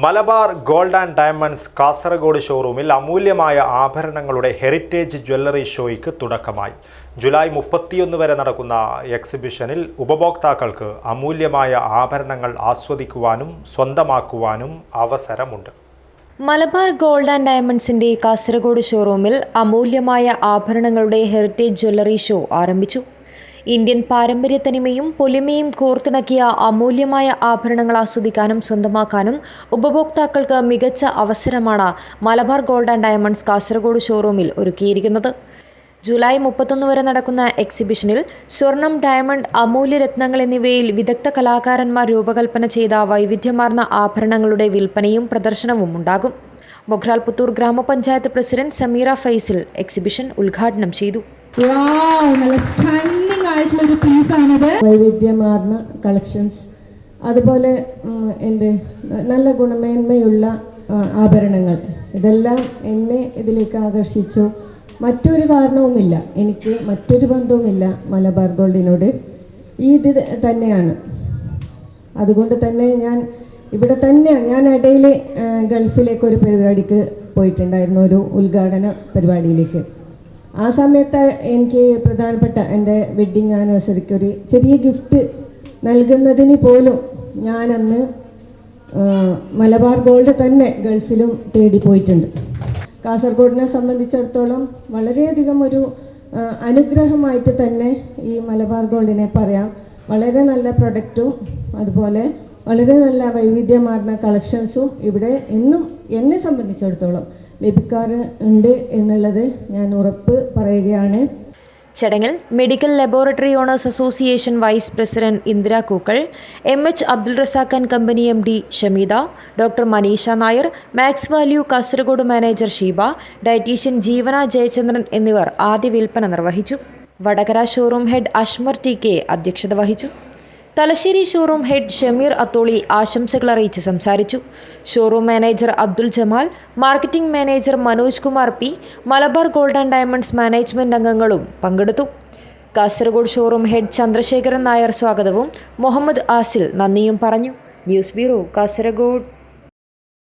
Malabar gold and diamonds Kasaragod ഷോറൂമിൽ അമൂല്യമായ ആഭരണങ്ങളുടെ ഹെറിറ്റേജ് ജ്വല്ലറി ഷോയ്ക്ക് തുടക്കമായി. ജൂലൈ മുപ്പത്തിയൊന്ന് വരെ നടക്കുന്ന എക്സിബിഷനിൽ ഉപഭോക്താക്കൾക്ക് അമൂല്യമായ ആഭരണങ്ങൾ ആസ്വദിക്കുവാനും സ്വന്തമാക്കുവാനും അവസരമുണ്ട്. മലബാർ ഗോൾഡ് ആൻഡ് ഡയമണ്ട്സിന്റെ കാസർഗോഡ് ഷോറൂമിൽ അമൂല്യമായ ആഭരണങ്ങളുടെ ഹെറിറ്റേജ് ജ്വല്ലറി ഷോ ആരംഭിച്ചു. ഇന്ത്യൻ പാരമ്പര്യത്തനിമയും പൊലിമയും കോർത്തിണക്കിയ അമൂല്യമായ ആഭരണങ്ങൾ ആസ്വദിക്കാനും സ്വന്തമാക്കാനും ഉപഭോക്താക്കൾക്ക് മികച്ച അവസരമാണ് Malabar gold and diamonds Kasaragod ഷോറൂമിൽ ഒരുക്കിയിരിക്കുന്നത്. ജൂലൈ മുപ്പത്തൊന്ന് വരെ നടക്കുന്ന എക്സിബിഷനിൽ സ്വർണം ഡയമണ്ട് അമൂല്യ രത്നങ്ങൾ എന്നിവയിൽ വിദഗ്ധ കലാകാരന്മാർ രൂപകൽപ്പന ചെയ്ത വൈവിധ്യമാർന്ന ആഭരണങ്ങളുടെ വിൽപ്പനയും പ്രദർശനവും ഉണ്ടാകും. മൊഖ്രാൽ പുത്തൂർ ഗ്രാമപഞ്ചായത്ത് പ്രസിഡന്റ് സമീറ ഫൈസിൽ എക്സിബിഷൻ ഉദ്ഘാടനം ചെയ്തു. നല്ല ആയിട്ടുള്ള ഒരു പീസാണിത്. വൈവിധ്യമാർന്ന കളക്ഷൻസ്. അതുപോലെ എന്ത് നല്ല ഗുണമേന്മയുള്ള ആഭരണങ്ങൾ. ഇതെല്ലാം എന്നെ ഇതിലേക്ക് ആകർഷിച്ചു. മറ്റൊരു കാരണവുമില്ല. എനിക്ക് മറ്റൊരു ബന്ധവുമില്ല മലബാർ ഗോൾഡിനോട്. ഈ ഇത് തന്നെയാണ്. അതുകൊണ്ട് തന്നെ ഞാൻ ഇവിടെ തന്നെയാണ്. ഞാൻ ഇടയിൽ ഗൾഫിലേക്ക് ഒരു പരിപാടിക്ക് പോയിട്ടുണ്ടായിരുന്നു. ഒരു ഉദ്ഘാടന പരിപാടിയിലേക്ക്. ആ സമയത്ത് എനിക്ക് പ്രധാനപ്പെട്ട എന്റെ വെഡ്ഡിങ് ആനിവേഴ്സറിക്ക് ഒരു ചെറിയ ഗിഫ്റ്റ് നൽകുന്നതിന് പോലും ഞാനന്ന് മലബാർ ഗോൾഡ് തന്നെ ഗൾഫിലും തേടി പോയിട്ടുണ്ട്. കാസർഗോഡിനെ സംബന്ധിച്ചിടത്തോളം വളരെയധികം ഒരു അനുഗ്രഹമായിട്ട് തന്നെ ഈ മലബാർ ഗോൾഡിനെ പറയാം. വളരെ നല്ല പ്രൊഡക്റ്റും അതുപോലെ വളരെ നല്ല വൈവിധ്യമാർന്ന കളക്ഷൻസും ഇവിടെ എന്നും എന്നെ സംബന്ധിച്ചിടത്തോളം ലഭിക്കാറ് ഉണ്ട് എന്നുള്ളത് ഞാൻ ഉറപ്പ് പറയുകയാണ്. ചടങ്ങിൽ medical laboratory owners association vice president Indira Kookal M H Abdul Razak and company M D Shameeda doctor Maneesha Nair Max Value Kasaragod manager Sheeba dietitian Jeevana Jayachandran എന്നിവർ ആദ്യ വിൽപ്പന നിർവഹിച്ചു. Vadakara showroom head Ashmar T K അധ്യക്ഷത വഹിച്ചു. Thalassery showroom head Shameer Atholi ആശംസകൾ അറിയിച്ച് സംസാരിച്ചു. Showroom manager Abdul Jamal marketing manager Manoj Kumar P Malabar gold and diamonds management അംഗങ്ങളും പങ്കെടുത്തു. കാസർഗോഡ് ഷോറൂം ഹെഡ് ചന്ദ്രശേഖരൻ നായർ സ്വാഗതവും മുഹമ്മദ് ആസിൽ നന്ദിയും പറഞ്ഞു. News bureau Kasaragod.